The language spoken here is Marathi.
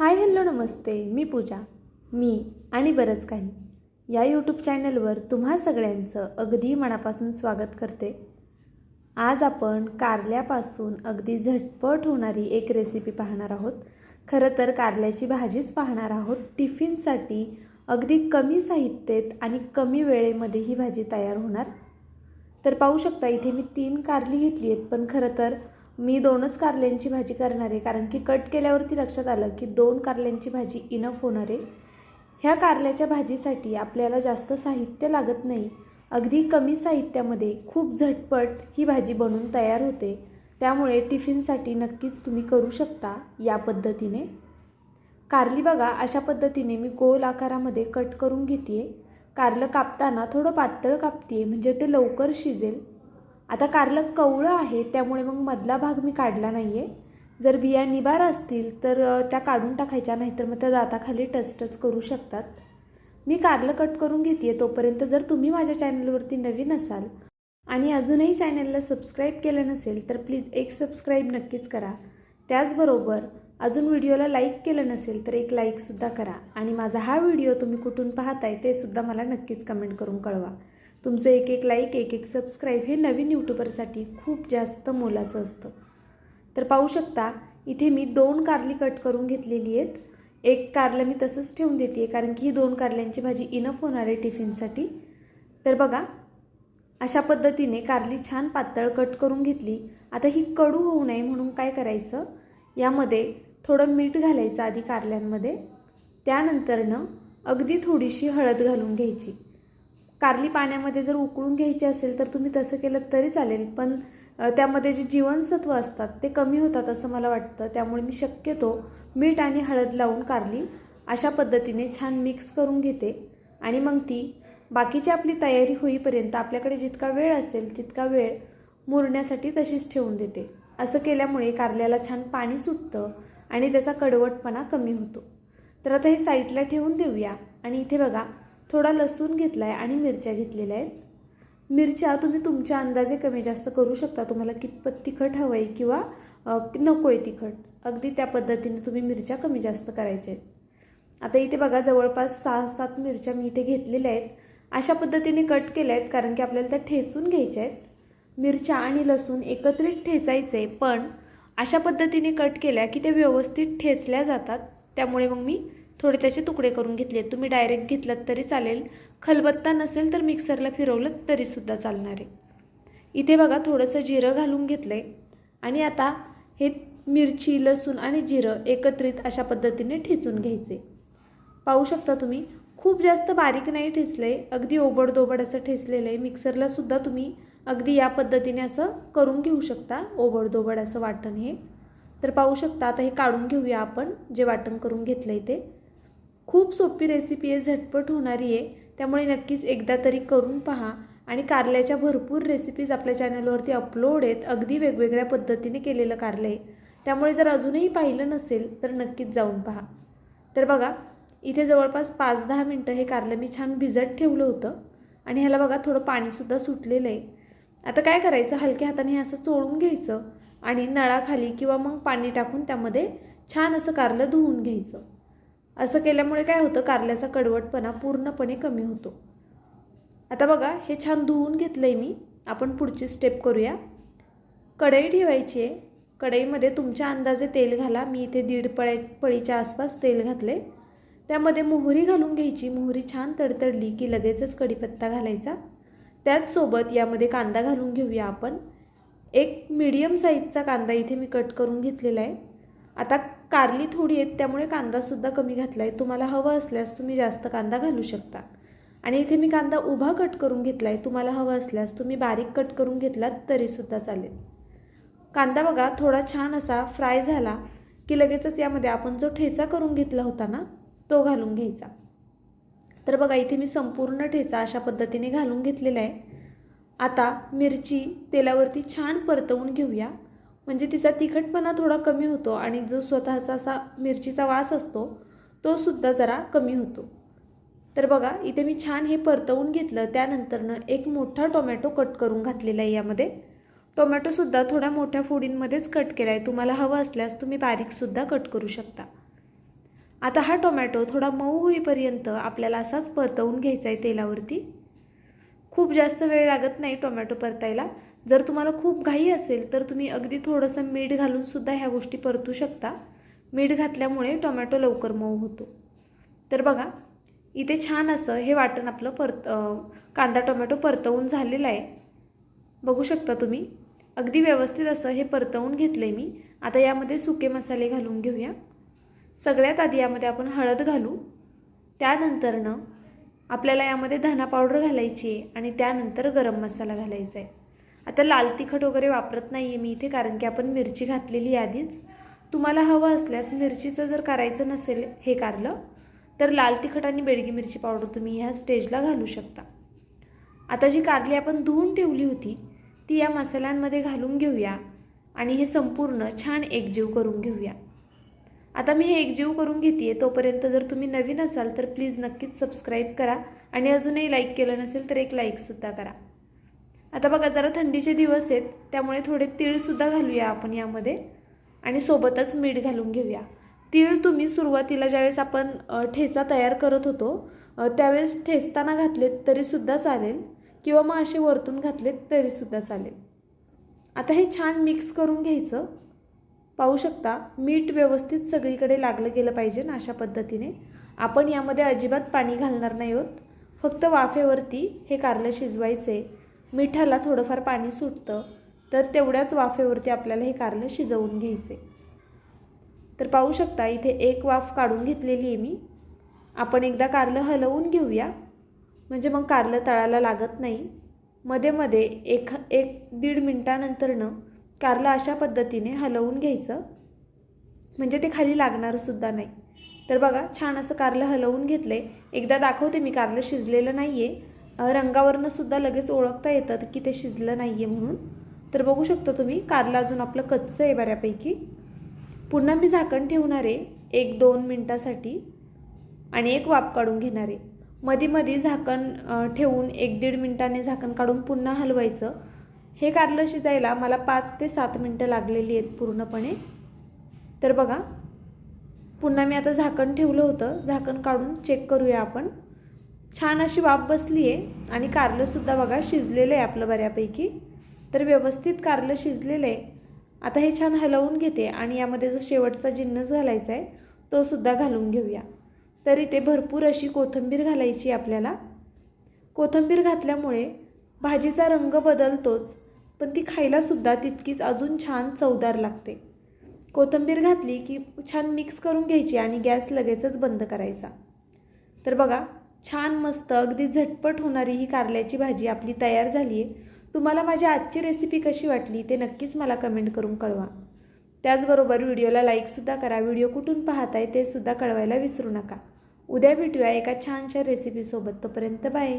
हाय हॅलो नमस्ते. मी पूजा. मी आणि बरंच काही. या यूट्यूब चॅनलवर तुम्हा सगळ्यांचं अगदी मनापासून स्वागत करते. आज आपण कारल्यापासून अगदी झटपट होणारी एक रेसिपी पाहणार आहोत. खरं तर कारल्याची भाजीच पाहणार आहोत. टिफिनसाठी अगदी कमी साहित्यात आणि कमी वेळेमध्ये ही भाजी तयार होणार. तर पाहू शकता इथे मी तीन कारली घेतली आहेत पण खरं तर मी दोनच कारल्यांची भाजी करणार आहे कारण की कट केल्यावरती लक्षात आलं की दोन कारल्यांची भाजी इनफ होणार. आहे ह्या कारल्याच्या भाजीसाठी आपल्याला जास्त साहित्य लागत नाही. अगदी कमी साहित्यामध्ये खूप झटपट ही भाजी बनून तयार होते. त्यामुळे टिफिनसाठी नक्कीच तुम्ही करू शकता या पद्धतीने. कारली बघा अशा पद्धतीने मी गोल आकारामध्ये कट करून घेते आहे कारलं कापताना थोडं पातळ कापते म्हणजे ते लवकर शिजेल. आता कारलं कवळं आहे त्यामुळे मग मधला भाग मी काढला नाही आहे जर बिया निबार असतील तर त्या काढून टाकायच्या नाहीतर मग त्या दाताखाली टचटच करू शकतात. मी कारलं कट करून घेते तोपर्यंत जर तुम्ही माझ्या चॅनलवरती नवीन असाल आणि अजूनही चॅनलला सबस्क्राईब केलं नसेल तर प्लीज एक सबस्क्राईब नक्कीच करा. त्याचबरोबर अजून व्हिडिओला लाईक केलं नसेल तर एक लाईकसुद्धा करा. आणि माझा हा व्हिडिओ तुम्ही कुठून पाहताय ते सुद्धा मला नक्कीच कमेंट करून कळवा. तुमचं एक एक लाईक एक एक सबस्क्राईब हे नवीन यूट्यूबरसाठी खूप जास्त मोलाचं असतं. तर पाहू शकता इथे मी दोन कारली कट करून घेतलेली आहेत. एक कारलं मी तसंच ठेवून देते कारण की ही दोन कारल्यांची भाजी इनफ होणार आहे टिफिनसाठी. तर बघा अशा पद्धतीने कारली छान पातळ कट करून घेतली. आता ही कडू होऊ नये म्हणून काय करायचं? यामध्ये थोडं मीठ घालायचं आधी कारल्यांमध्ये. त्यानंतरनं अगदी थोडीशी हळद घालून घ्यायची. कारली पाण्यामध्ये जर उकळून घ्यायची असेल तर तुम्ही तसं केलं तरी चालेल. पण त्यामध्ये जे जीवनसत्व असतात ते कमी होतात असं मला वाटतं. त्यामुळे मी शक्यतो मीठ आणि हळद लावून कारली अशा पद्धतीने छान मिक्स करून घेते. आणि मग ती बाकीची आपली तयारी होईपर्यंत आपल्याकडे जितका वेळ असेल तितका वेळ मुरण्यासाठी तशीच ठेवून देते. असं केल्यामुळे कारल्याला छान पाणी सुटतं आणि त्याचा कडवटपणा कमी होतो. तर आता हे साईडला ठेवून देऊया. आणि इथे बघा थोडा लसूण घेतला आहे आणि मिरच्या घेतलेल्या आहेत. मिरच्या तुम्ही तुमच्या अंदाजे कमी जास्त करू शकता. तुम्हाला कितपत तिखट हवं आहे किंवा नको आहे तिखट. अगदी त्या पद्धतीने तुम्ही मिरच्या कमी जास्त करायच्या आहेत. आता इथे बघा जवळपास सहा सात मिरच्या मी इथे घेतलेल्या आहेत. अशा पद्धतीने कट केल्या आहेत कारण की आपल्याला त्या ठेचून घ्यायच्या आहेत. मिरच्या आणि लसूण एकत्रित ठेचायचे पण अशा पद्धतीने कट केल्या की ते व्यवस्थित ठेचल्या जातात. त्यामुळे मग मी थोडे त्याचे तुकडे करून घेतले तुम्ही डायरेक्ट घेतलात तरी चालेल. खलबत्ता नसेल तर मिक्सरला फिरवलं तरीसुद्धा चालणार आहे. इथे बघा थोडंसं जिरं घालून घेतलं आहे आणि आता हे मिरची लसूण आणि जिरं एकत्रित अशा पद्धतीने ठेचून घ्यायचे. पाहू शकता तुम्ही खूप जास्त बारीक नाही ठेचलं आहे अगदी ओबडदोबड असं ठेचलेलं आहे. मिक्सरला सुद्धा तुम्ही अगदी या पद्धतीने असं करून घेऊ शकता. ओबडदोबड असं वाटण हे. तर पाहू शकता आता हे काढून घेऊया आपण जे वाटण करून घेतलं आहे ते. खूप सोपी रेसिपी आहे झटपट होणारी आहे. त्यामुळे नक्कीच एकदा तरी करून पहा. आणि कारल्याच्या भरपूर रेसिपीज आपल्या चॅनलवरती अपलोड आहेत. अगदी वेगवेगळ्या पद्धतीने केलेलं कारलं आहे. त्यामुळे जर अजूनही पाहिलं नसेल तर नक्कीच जाऊन पहा. तर बघा इथे जवळपास पाच दहा मिनटं हे कारलं मी छान भिजत ठेवलं होतं. आणि ह्याला बघा थोडं पाणीसुद्धा सुटलेलं आहे. आता काय करायचं? हलक्या हाताने हे असं चोळून घ्यायचं. आणि नळाखाली किंवा मग पाणी टाकून त्यामध्ये छान असं कारलं धुवून घ्यायचं. असं केल्यामुळे काय होतं? कारल्याचा कडवटपणा पूर्णपणे कमी होतो. आता बघा हे छान धुवून घेतलं आहे मी. आपण पुढची स्टेप करूया. कढई ठेवायची आहे. कढईमध्ये तुमच्या अंदाजे तेल घाला. मी इथे दीड पळ्या पळीच्या आसपास तेल घातले त्यामध्ये मोहरी घालून घ्यायची. मोहरी छान तडतडली की लगेचच कढीपत्ता घालायचा. त्याचसोबत यामध्ये कांदा घालून घेऊया आपण. एक मीडियम साईजचा कांदा इथे मी कट करून घेतलेला आहे. आता कारली थोडी आहेत त्यामुळे कांदासुद्धा कमी घातला आहे तुम्हाला हवं असल्यास तुम्ही जास्त कांदा घालू शकता. आणि इथे मी कांदा उभा कट करून घेतला आहे तुम्हाला हवं असल्यास तुम्ही बारीक कट करून घेतलात तरीसुद्धा चालेल. कांदा बघा थोडा छान असा फ्राय झाला की लगेचच यामध्ये आपण जो ठेचा करून घेतला होता ना तो घालून घ्यायचा. तर बघा इथे मी संपूर्ण ठेचा अशा पद्धतीने घालून घेतलेला आहे. आता मिरची तेलावरती छान परतवून घेऊया. म्हणजे तिचा तिखटपणा थोडा कमी होतो आणि जो स्वतःचा असा मिरचीचा वास असतो तो सुद्धा जरा कमी होतो. तर बघा इथे मी छान हे परतवून घेतलं. त्यानंतरनं एक मोठा टोमॅटो कट करून घातलेला आहे यामध्ये. टोमॅटोसुद्धा थोड्या मोठ्या फोडींमध्येच कट केला आहे तुम्हाला हवं असल्यास तुम्ही बारीकसुद्धा कट करू शकता. आता हा टोमॅटो थोडा मऊ होईपर्यंत आपल्याला असाच परतवून घ्यायचा आहे तेलावरती. खूप जास्त वेळ लागत नाही टोमॅटो परतायला. जर तुम्हाला खूप घाई असेल तर तुम्ही अगदी थोडंसं मीठ घालूनसुद्धा ह्या गोष्टी परतू शकता. मीठ घातल्यामुळे टोमॅटो लवकर मऊ होतो. तर बघा इथे छान असं हे वाटण आपलं परत कांदा टोमॅटो परतवून झालेलं आहे. बघू शकता तुम्ही? अगदी व्यवस्थित असं हे परतवून घेतलं आहे मी. आता यामध्ये सुके मसाले घालून घेऊया. सगळ्यात आधी यामध्ये आपण हळद घालू. त्यानंतरनं आपल्याला यामध्ये धना पावडर घालायची आहे आणि त्यानंतर गरम मसाला घालायचा आहे. आता लाल तिखट वगैरे वापरत नाही आहे मी इथे कारण की आपण मिरची घातलेली आधीच. तुम्हाला हवं असल्यास मिरचीचं जर करायचं नसेल हे कारलं तर लाल तिखट आणि बेडगी मिरची पावडर तुम्ही ह्या स्टेजला घालू शकता. आता जी कारली आपण धुवून ठेवली होती ती या मसाल्यांमध्ये घालून घेऊया आणि हे संपूर्ण छान एकजीव करून घेऊया. आता मी हे एकजीव करून घेते तोपर्यंत जर तुम्ही नवीन असाल तर प्लीज नक्कीच सबस्क्राईब करा आणि अजूनही लाईक केलं नसेल तर एक लाईकसुद्धा करा. आता बघा जरा थंडीचे दिवस आहेत त्यामुळे थोडे तीळसुद्धा घालूया आपण यामध्ये. आणि सोबतच मीठ घालून घेऊया. तीळ तुम्ही सुरुवातीला ज्यावेळेस आपण ठेचा तयार करत होतो त्यावेळेस ठेचताना घातलेत तरीसुद्धा चालेल. किंवा मग असे वरतून घातलेत तरीसुद्धा चालेल. आता हे छान मिक्स करून घ्यायचं. पाहू शकता मीठ व्यवस्थित सगळीकडे लागलं गेलं पाहिजे ना अशा पद्धतीने. आपण यामध्ये अजिबात पाणी घालणार नाही आहोत. फक्त वाफेवरती हे कारलं शिजवायचे मिठाला थोडंफार पाणी सुटतं तर तेवढ्याच वाफेवरती आपल्याला हे कारलं शिजवून घ्यायचे. तर पाहू शकता इथे एक वाफ काढून घेतलेली आहे मी. आपण एकदा कारलं हलवून घेऊया. म्हणजे मग कारलं तळाला लागत नाही. मध्ये मध्ये एक एक दीड मिनटानंतरनं कारलं अशा पद्धतीने हलवून घ्यायचं. म्हणजे ते खाली लागणारसुद्धा नाही. तर बघा छान असं कारलं हलवून घेतलं आहे एकदा दाखवते मी कारलं शिजलेलं नाही आहे रंगावरनं सुद्धा लगेच ओळखता येतं की ते शिजलं नाही आहे म्हणून. तर बघू शकता तुम्ही कारलं अजून आपलं कच्चं आहे बऱ्यापैकी. पुन्हा मी झाकण ठेवणार आहे एक दोन मिनटासाठी आणि एक वाफ काढून घेणार आहे. मधी मधी झाकण ठेवून एक दीड मिनटाने झाकण काढून पुन्हा हलवायचं. हे कारलं शिजायला मला पाच ते सात मिनटं लागलेली आहेत पूर्णपणे. तर बघा पुन्हा मी आता झाकण ठेवलं होतं. झाकण काढून चेक करूया आपण. छान अशी वाफ बसली आहे आणि कारलंसुद्धा बघा शिजलेलं आहे आपलं बऱ्यापैकी. तर व्यवस्थित कारलं शिजलेलं आहे. आता हे छान हलवून घेते आणि यामध्ये जो शेवटचा जिन्नस घालायचा आहे तो सुद्धा घालून घेऊया. तर इथे भरपूर अशी कोथिंबीर घालायची आपल्याला. कोथिंबीर घातल्यामुळे भाजीचा रंग बदलतोच पण ती खायलासुद्धा तितकीच अजून छान चवदार लागते. कोथिंबीर घातली की छान मिक्स करून घ्यायची आणि गॅस लगेचच बंद करायचा. तर बघा छान मस्त अगदी झटपट होणारी ही कारल्याची भाजी आपली तयार झाली आहे. तुम्हाला माझी आजची रेसिपी कशी वाटली ते नक्कीच मला कमेंट करून कळवा. त्याचबरोबर व्हिडिओला लाईकसुद्धा करा. व्हिडिओ कुठून पाहताय ते सुद्धा कळवायला विसरू नका. उद्या भेटूया एका छानशा रेसिपीसोबत तोपर्यंत बाय